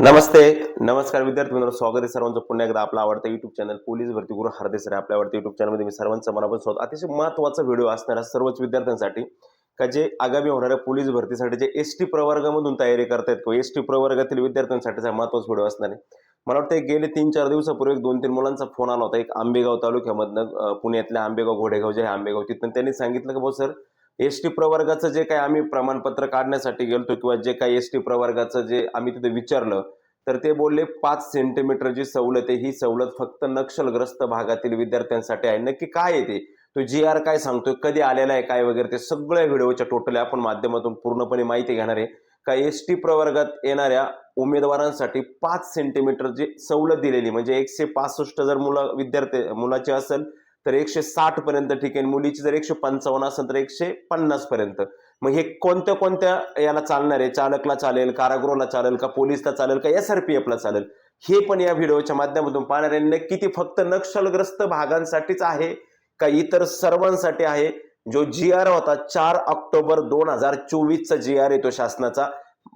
नमस्ते नमस्कार विद्यार्थी मित्रांनो स्वागत आहे सर्वांचं पुन्हा एकदा आपला आवडता युट्यूब चॅनल पोलीस भरती गुरु हरदेसर आपल्या आवडत्या युट्यूब चॅनलमध्ये मी सर्वांचं मनापासून स्वागत. अतिशय महत्त्वाचा व्हिडिओ असणारा सर्वच विद्यार्थ्यांसाठी का जे आगामी होणाऱ्या पोलीस भरतीसाठी जे एस टी प्रवर्गामधून तयारी करतायत किंवा एस टी प्रवर्गातील विद्यार्थ्यांसाठीचा महत्त्वाचा व्हिडिओ असणार आहे. मला वाटतं एक गेले तीन चार दिवसापूर्वी एक दोन तीन मुलांचा फोन आला होता. एक आंबेगाव तालुक्यामधनं पुण्यातल्या आंबेगाव घोडेगाव जे आहे आंबेगाव तिथून त्यांनी सांगितलं की भाऊ सर एस टी प्रवर्गाचं जे काही आम्ही प्रमाणपत्र काढण्यासाठी गेलतो किंवा जे काही एस टी प्रवर्गाचं जे आम्ही तिथे विचारलं तर ते बोलले पाच सेंटीमीटर जी सवलत आहे ही सवलत फक्त नक्षलग्रस्त भागातील विद्यार्थ्यांसाठी आहे. नक्की काय आहे ते? तो जी आर काय सांगतोय? कधी आलेला आहे काय वगैरे? ते सगळ्या व्हिडिओच्या टोटल आपण माध्यमातून पूर्णपणे माहिती घेणार आहे. का एस टी प्रवर्गात येणाऱ्या उमेदवारांसाठी पाच सेंटीमीटर जी सवलत दिलेली म्हणजे एकशे पासष्ट जर मुलं विद्यार्थी मुलाचे असेल तर एकशे साठ पर्यंत ठीक आहे. मुलीची जर एकशे पंचावन्न असेल तर एकशे पन्नास पर्यंत. मग हे कोणत्या कोणत्या याला चालणार आहे? चालकला चालेल कारागृहाला चालेल का पोलिसला चालेल का एस आर पी एफला चालेल? हे पण या व्हिडिओच्या माध्यमातून पाहणार आहे. नक्की ती फक्त नक्षलग्रस्त भागांसाठीच आहे का इतर सर्वांसाठी आहे? जो जी आर होता चार ऑक्टोबर दोन हजार चोवीसचा जी आर येतो शासनाचा.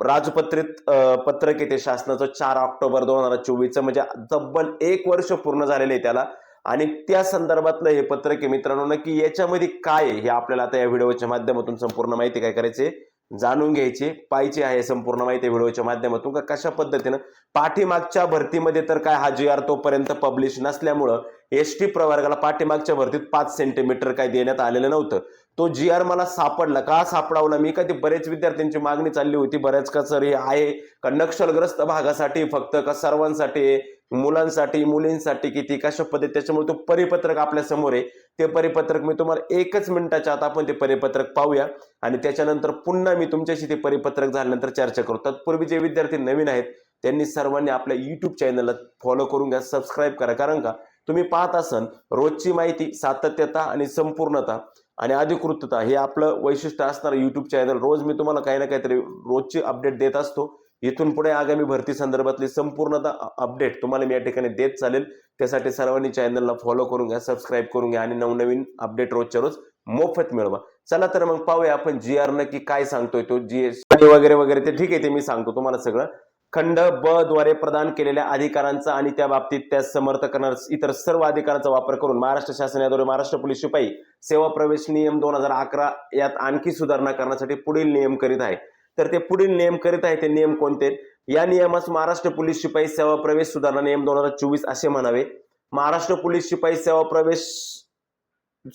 राजपत्रित पत्रक येते शासनाचं चार ऑक्टोबर दोन हजार चोवीसचं. म्हणजे तब्बल एक वर्ष पूर्ण झालेलं आहे त्याला. आणि त्या संदर्भातलं हे पत्रक आहे मित्रांनो नक्की याच्यामध्ये काय आहे हे आपल्याला आता या व्हिडिओच्या माध्यमातून संपूर्ण माहिती काय करायचे जाणून घ्यायची पाहिजे आहे संपूर्ण माहिती व्हिडिओच्या माध्यमातून का कशा पद्धतीनं पाठीमागच्या भरतीमध्ये तर काय हा जी आर तोपर्यंत पब्लिश नसल्यामुळं एस टी प्रवर्गाला पाठीमागच्या भरतीत पाच सेंटीमीटर काय देण्यात आलेलं नव्हतं. तो जी आर मला सापडला. का सापडावला? मी का ते बरेच विद्यार्थ्यांची मागणी चालली होती बऱ्याच का सर हे आहे का नक्षलग्रस्त भागासाठी फक्त का सर्वांसाठी मुलांसाठी मुलींसाठी किती कशा पद्धती त्याच्यामुळे तो परिपत्रक आपल्यासमोर आहे. ते परिपत्रक मी तुम्हाला एकच मिनिटाच्या आत आपण ते परिपत्रक पाहूया. आणि त्याच्यानंतर पुन्हा मी तुमच्याशी ते परिपत्रक झाल्यानंतर चर्चा करू. तत्पूर्वी जे विद्यार्थी नवीन आहेत त्यांनी सर्वांनी आपल्या युट्यूब चॅनलला फॉलो करून घ्या सबस्क्राईब करा. कारण का? तुम्ही पाहत असाल रोजची माहिती सातत्यता आणि संपूर्णता आणि अधिकृतता हे आपलं वैशिष्ट्य असणारं युट्यूब चॅनल रोज मी तुम्हाला काही ना काहीतरी रोजची अपडेट देत असतो. इथून पुढे आगामी भरती संदर्भातली संपूर्णता अपडेट तुम्हाला मी या ठिकाणी देत चालेल. त्यासाठी सर्वांनी चॅनलला फॉलो करून घ्या सबस्क्राईब करून घ्या आणि नवनवीन अपडेट रोजच्या रोज मोफत मिळवा. चला तर मग पाहूया आपण जी आर नक्की काय सांगतोय तो. जी एस वगैरे वगैरे ते ठीक आहे ते मी सांगतो तुम्हाला सगळं. खंड ब द्वारे प्रदान केलेल्या अधिकारांचा आणि त्या बाबतीत त्या समर्थ करणार इतर सर्व अधिकारांचा वापर करून महाराष्ट्र शासनाद्वारे महाराष्ट्र पोलीस शिपाई सेवा प्रवेश नियम दोन हजार अकरा यात आणखी सुधारणा करण्यासाठी पुढील नियम करीत आहे. तर ते पुढील नियम करीत आहे ते नियम कोणते? या नियमास महाराष्ट्र पोलीस शिपाई सेवा प्रवेश सुधारणा नियम दोन हजार चोवीस असे म्हणावे. महाराष्ट्र पोलीस शिपाई सेवा प्रवेश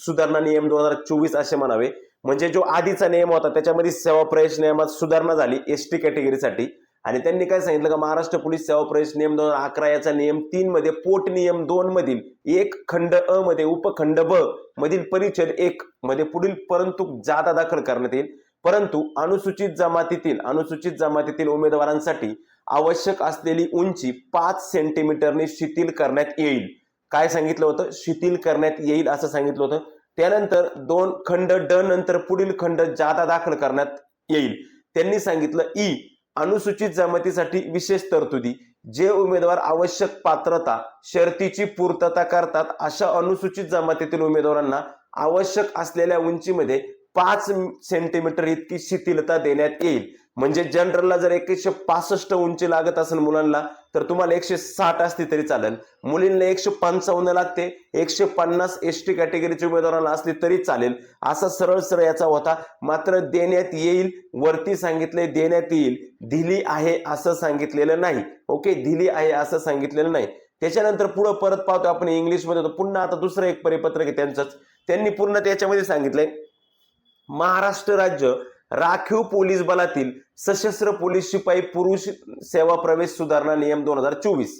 सुधारणा नियम दोन हजार चोवीस असे म्हणावे. म्हणजे जो आधीचा नियम होता त्याच्यामध्ये सेवा प्रवेश नियमात सुधारणा झाली एस टी कॅटेगरीसाठी. आणि त्यांनी काय सांगितलं का महाराष्ट्र पोलीस सेवा प्रवेश नियम दोन हजार अकरा याचा नियम तीन मध्ये पोट नियम दोन मधील एक खंड अ मध्ये उपखंड ब मधील परिच्छेद एक मध्ये पुढील परंतु जादा दाखल करण्यात येईल. परंतु अनुसूचित जमातीतील अनुसूचित जमातीतील उमेदवारांसाठी आवश्यक असलेली उंची पाच सेंटीमीटरने शिथिल करण्यात येईल. काय सांगितलं होतं? शिथिल करण्यात येईल असं सांगितलं होतं. त्यानंतर दोन खंड ड नंतर पुढील खंड जादा दाखल करण्यात येईल. त्यांनी सांगितलं ई अनुसूचित जमातीसाठी विशेष तरतुदी जे उमेदवार आवश्यक पात्रता शर्तीची पूर्तता करतात अशा अनुसूचित जमातीतील उमेदवारांना आवश्यक असलेल्या उंचीमध्ये पाच सेंटीमीटर इतकी शिथिलता देण्यात येईल. म्हणजे जनरलला जर एकशे पासष्ट उंची लागत असेल मुलांना तर तुम्हाला एकशे साठ असली तरी चालेल. मुलींना एकशे पंचावन्न लागते एकशे पन्नास एस टी कॅटेगरीच्या उमेदवारांना असली तरी चालेल. असा सरळ सरळ याचा होता. मात्र देण्यात येईल वरती सांगितले देण्यात येईल. दिली आहे असं सांगितलेलं नाही. ओके दिली आहे असं सांगितलेलं नाही. त्याच्यानंतर पुढं परत पाहतो आपण इंग्लिशमध्ये. होतो पुन्हा आता दुसरं एक परिपत्रक आहे त्यांचंच. त्यांनी पूर्ण त्याच्यामध्ये सांगितलंय. महाराष्ट्र राज्य राखीव पोलीस बलातील सशस्त्र पोलीस शिपाई पुरुष सेवा प्रवेश सुधारणा नियम दोन हजार चोवीस.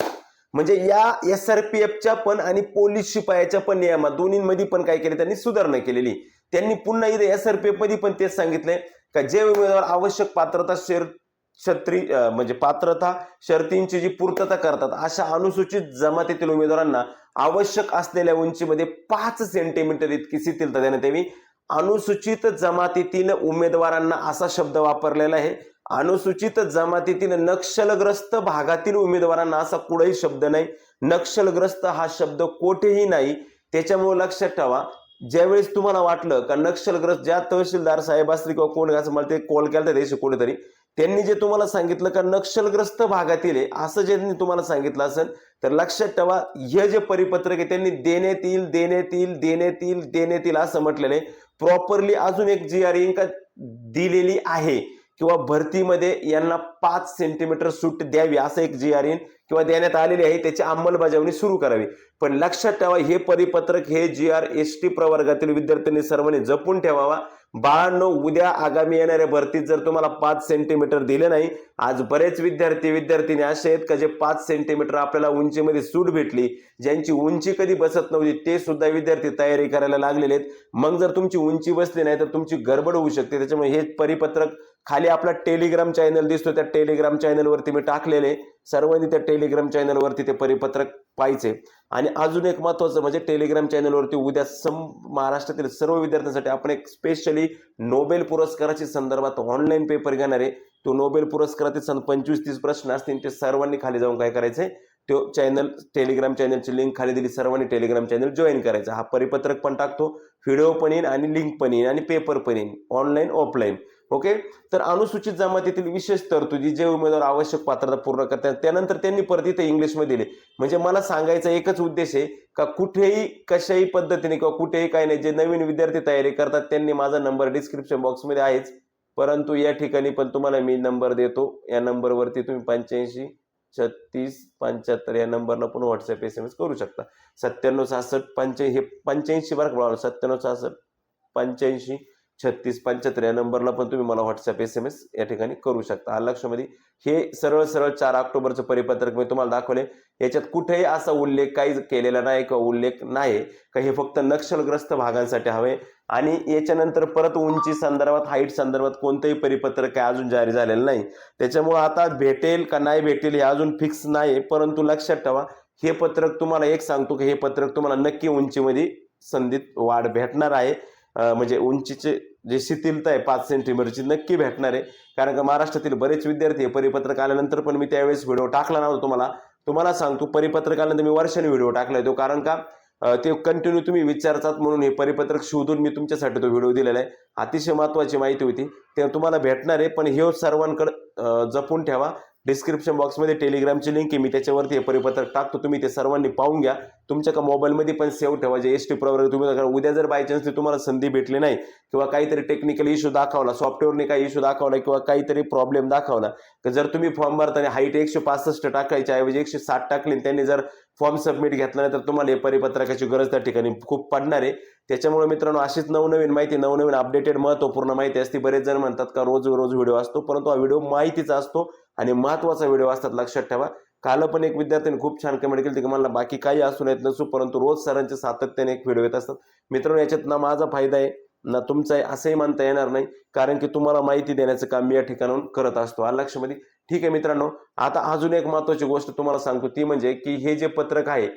म्हणजे या एस आर पी एफच्या पण आणि पोलीस शिपायाच्या पण नियमात दोन्हीमध्ये पण काय केले? त्यांनी सुधारणा केलेली. त्यांनी पुन्हा इथे एस आर पी एफमध्ये पण तेच सांगितलंय का जे उमेदवार आवश्यक पात्रता शेर क्षत्री म्हणजे पात्रता शर्तींची जी पूर्तता करतात अशा अनुसूचित जमातीतील उमेदवारांना आवश्यक असलेल्या उंचीमध्ये पाच सेंटीमीटर इतकी शिथिलता देण्यात यावी. अनुसूचित जमातीतील उमेदवारांना असा शब्द वापरलेला आहे. अनुसूचित जमातीतील नक्षलग्रस्त भागातील उमेदवारांना असा कुठेही शब्द नाही. नक्षलग्रस्त हा शब्द कोठेही नाही. त्याच्यामुळे लक्षात ठेवा ज्यावेळेस तुम्हाला वाटलं का नक्षलग्रस्त ज्या तहसीलदार साहेब असतील किंवा कोण असं मला ते कॉल केला त्याशी कोणीतरी त्यांनी जे तुम्हाला सांगितलं का नक्षलग्रस्त भागातील आहे असं जे तुम्हाला सांगितलं असेल तर लक्षात ठेवा हे जे परिपत्रक आहे त्यांनी देण्यात येईल देण्यात येईल देण्यात येईल देण्यात येईल असं म्हटलेलं आहे. प्रॉपरली अजून एक जी आर का दिलेली आहे. किंवा भरतीमध्ये यांना पाच सेंटीमीटर सूट द्यावी असं एक जी आर किंवा देण्यात आलेली आहे. त्याची अंमलबजावणी सुरू करावी. पण लक्षात ठेवा हे परिपत्रक हे जी आर एस टी प्रवर्गातील विद्यार्थ्यांनी सर्वांनी जपून ठेवावा. बाळांनो उद्या आगामी येणाऱ्या भरतीत जर तुम्हाला पाच सेंटीमीटर दिले नाही आज बरेच विद्यार्थी विद्यार्थिनी असे आहेत का जे पाच सेंटीमीटर आपल्याला उंचीमध्ये सूट भेटली ज्यांची उंची कधी बसत नव्हती ते सुद्धा विद्यार्थी तयारी करायला लागलेले आहेत. मग जर तुमची उंची बसली नाही तर तुमची गडबड होऊ शकते. त्याच्यामुळे हे परिपत्रक खाली आपला टेलिग्राम चॅनल दिसतो त्या टेलिग्राम चॅनलवरती मी टाकलेले. सर्वांनी त्या टेलिग्राम चॅनलवरती ते परिपत्रक पाहिजे आणि अजून एक महत्त्वाचं म्हणजे टेलिग्राम चॅनलवरती उद्या सम महाराष्ट्रातील सर्व विद्यार्थ्यांसाठी आपण एक स्पेशली नोबेल पुरस्काराच्या संदर्भात ऑनलाईन पेपर घेणार आहे. तो नोबेल पुरस्कारातील सन पंचवीस तीस प्रश्न असतील ते सर्वांनी खाली जाऊन काय करायचे? तो चॅनल टेलिग्राम चॅनलची लिंक खाली दिली सर्वांनी टेलिग्राम चॅनल जॉईन करायचा. हा परिपत्रक पण टाकतो व्हिडिओ पण येईन आणि लिंक पण येईन आणि पेपर पण येईन ऑनलाईन ऑफलाईन ओके? तर अनुसूचित जमातीतील विशेष तरतुदी जे उमेदवार आवश्यक पात्रता पूर्ण करतात त्यानंतर त्यांनी परत इथे इंग्लिशमध्ये दिले. म्हणजे मला सांगायचा एकच उद्देश आहे का कुठेही कशाही पद्धतीने किंवा कुठेही काही नाही जे नवीन विद्यार्थी तयारी करतात त्यांनी माझा नंबर डिस्क्रिप्शन बॉक्समध्ये आहेच. परंतु या ठिकाणी पण तुम्हाला मी नंबर देतो. या नंबरवरती तुम्ही पंच्याऐंशी छत्तीस पंच्याहत्तर या नंबरला पण व्हॉट्सअप एस एम एस करू शकता. सत्त्याण्णव सहासष्ट पंच्या हे पंच्याऐंशी बरं सत्त्याण्णव सहासष्ट पंच्याऐंशी छत्तीस पंच्याहत्तर या नंबरला पण तुम्ही मला व्हॉट्सअप एस एम एस या ठिकाणी करू शकता. लक्षामध्ये हे सरळ सरळ चार ऑक्टोबरचं परिपत्रक मी तुम्हाला दाखवले. याच्यात कुठेही असा उल्लेख काही केलेला नाही किंवा उल्लेख नाही का हे फक्त नक्षलग्रस्त भागांसाठी हवे. आणि याच्यानंतर परत उंची संदर्भात हाईट संदर्भात कोणतंही परिपत्रक काय अजून जारी झालेलं नाही. त्याच्यामुळे आता भेटेल का नाही भेटेल हे अजून फिक्स नाही परंतु लक्षात ठेवा हे पत्रक तुम्हाला एक सांगतो की हे पत्रक तुम्हाला नक्की उंचीमध्ये संधीत वाढ भेटणार आहे. म्हणजे उंचीचे जे शिथिलता आहे पाच सेंटीमीटरची नक्की भेटणार आहे. कारण का महाराष्ट्रातील बरेच विद्यार्थी हे परिपत्रक आल्यानंतर पण मी त्यावेळेस व्हिडिओ टाकला नव्हता तुम्हाला. तुम्हाला सांगतो परिपत्रक आल्यानंतर मी वर्षाने व्हिडिओ टाकला तो. कारण का ते कंटिन्यू तुम्ही विचारतात म्हणून हे परिपत्रक शोधून मी तुमच्यासाठी तो व्हिडिओ दिलेला आहे. अतिशय महत्वाची माहिती होती. ते तुम्हाला भेटणार आहे. पण हे सर्वांकडे जपून ठेवा. डिस्क्रिप्शन बॉक्समध्ये टेलिग्रामची लिंक आहे मी त्याच्यावरती हे परिपत्रक टाकतो तुम्ही ते सर्वांनी पाहून घ्या. तुमच्या का मोबाईलमध्ये पण सेव्ह ठेवा जे एस टी प्रवर्ग तुम्ही उद्या जर बाय चान्स तुम्हाला संधी भेटली नाही किंवा काहीतरी टेक्निकल इश्यू दाखवला सॉफ्टवेअरने काही इश्यू दाखवला किंवा काहीतरी प्रॉब्लेम दाखवला तर जर तुम्ही फॉर्म भरताना हाईट एकशे पासष्ट टाकायच्या ऐवजी एकशे साठ टाकली आणि त्यांनी जर फॉर्म सबमिट घेतला तर तुम्हाला हे परिपत्रकाची गरज त्या ठिकाणी खूप पडणार आहे. त्याच्यामुळे मित्रांनो अशीच नवनवीन माहिती नवनवीन अपडेटेड महत्त्वपूर्ण माहिती असते बरेच जण म्हणतात का रोज रोज व्हिडिओ असतो परंतु हा व्हिडिओ माहितीचा असतो आणि महत्त्वाचा व्हिडिओ असतात लक्षात ठेवा. काल पण एक विद्यार्थ्यांनी खूप छान कमेंट केली की मला बाकी काही असू येत नसू परंतु रोज सरांचे सातत्याने एक व्हिडिओ येत असतात. मित्रांनो याच्यात ना माझा फायदा आहे ना तुमचा आहे असंही मानता येणार नाही कारण की तुम्हाला माहिती देण्याचं काम मी या ठिकाणाहून करत असतो. आलक्षमध्ये ठीक आहे मित्रांनो आता अजून एक महत्वाची गोष्ट तुम्हाला सांगतो ती म्हणजे की हे जे पत्रक आहे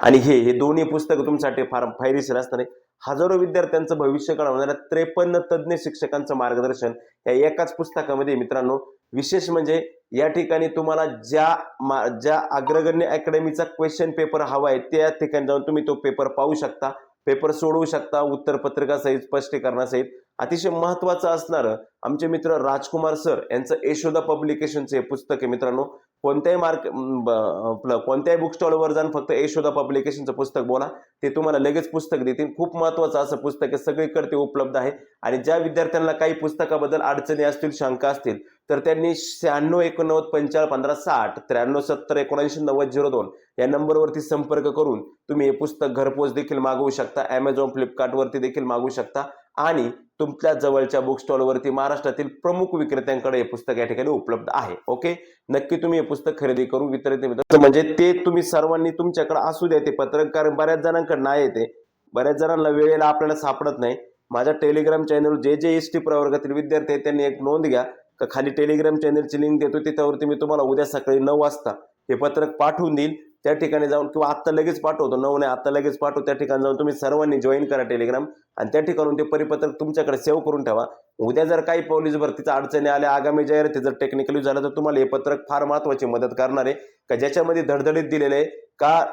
आणि हे हे दोन्ही पुस्तकं तुमच्यासाठी फार फायदेशीर असणार आहे. हजारो विद्यार्थ्यांचं भविष्य घडवणाऱ्या त्रेपन्न तज्ज्ञ शिक्षकांचं मार्गदर्शन या एकाच पुस्तकामध्ये मित्रांनो विशेष म्हणजे या ठिकाणी तुम्हाला ज्या मा ज्या अग्रगण्य अकॅडमीचा क्वेश्चन पेपर हवा आहे त्या ठिकाणी जाऊन तुम्ही तो पेपर पाहू शकता पेपर सोडवू शकता उत्तरपत्रिकासहित स्पष्टीकरणासहित. अतिशय महत्वाचं असणारं आमचे मित्र राजकुमार सर यांचं यशोदा पब्लिकेशनचं हे पुस्तक आहे मित्रांनो. कोणत्याही मार्क आपलं कोणत्याही बुक स्टॉलवर जाऊन फक्त यशोदा पब्लिकेशनचं पुस्तक बोला. ते तुम्हाला लगेच पुस्तक देतील. खूप महत्वाचं असं पुस्तक आहे. सगळीकडे ते उपलब्ध आहे. आणि ज्या विद्यार्थ्यांना काही पुस्तकाबद्दल अडचणी असतील शंका असतील तर त्यांनी शहाण्णव एकोणनव्वद पंचाळ पंधरा साठ त्र्याण्णव सत्तर एकोणऐंशी नव्वद झिरो दोन या नंबरवरती संपर्क करून तुम्ही हे पुस्तक घरपोच देखील मागवू शकता. ॲमेझॉन फ्लिपकार्टवरती देखील मागवू शकता. आणि तुमच्या जवळच्या बुक स्टॉलवरती महाराष्ट्रातील प्रमुख विक्रेत्यांकडे हे पुस्तक या ठिकाणी उपलब्ध आहे. ओके नक्की तुम्ही हे पुस्तक खरेदी करून वितरित म्हणजे ते तुम्ही सर्वांनी तुमच्याकडे असू द्या ते पत्रक कारण बऱ्याच जणांकडे नाही येते. बऱ्याच जणांना वेळेला आपल्याला सापडत नाही. माझ्या टेलिग्राम चॅनल जे जे एस टी प्रवर्गातील विद्यार्थी आहेत त्यांनी एक नोंद घ्या. का खाली टेलिग्राम चॅनलची लिंक देतो त्याच्यावरती मी तुम्हाला उद्या सकाळी नऊ वाजता हे पत्रक पाठवून देईल. त्या ठिकाणी जाऊन किंवा आत्ता लगेच पाठवतो नऊ नाही आत्ता लगेच पाठवतो त्या ठिकाणी जाऊन तुम्ही सर्वांनी जॉईन करा टेलिग्राम आणि त्या ठिकाणून ते परिपत्रक तुमच्याकडे सेव्ह करून ठेवा. उद्या जर काही पोलीस भरतीच्या अडचणी आल्या आगामी जाहिराती जर टेक्निकली झालं तर तुम्हाला हे पत्रक फार महत्वाची मदत करणार आहे. का ज्याच्यामध्ये धडधडीत दिलेलं आहे का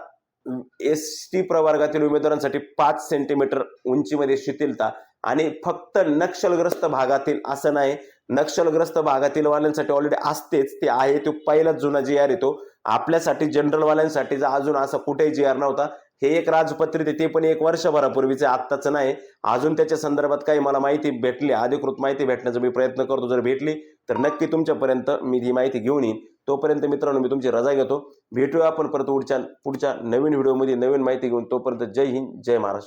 एस टी प्रवर्गातील उमेदवारांसाठी पाच सेंटीमीटर उंचीमध्ये शिथिलता आणि फक्त नक्षलग्रस्त भागातील असं नाही नक्षलग्रस्त भागातील वाल्यांसाठी ऑलरेडी असतेच ते आहे तो पहिलाच जुना जी आर येतो आपल्यासाठी जनरलवाल्यांसाठी अजून असा कुठेही जी आर नव्हता हे एक राजपत्रित आहे ते पण एक वर्षभरापूर्वीचे आत्ताचं नाही. अजून त्याच्या संदर्भात काही मला माहिती भेटली अधिकृत माहिती भेटण्याचा मी प्रयत्न करतो. जर भेटली तर नक्की तुमच्यापर्यंत मी ही माहिती घेऊन येईन. तोपर्यंत मित्रांनो मी तुमची रजा घेतो. भेटूया आपण परत पुढच्या पुढच्या नवीन व्हिडिओमध्ये नवीन माहिती घेऊन. तोपर्यंत जय हिंद जय महाराष्ट्र.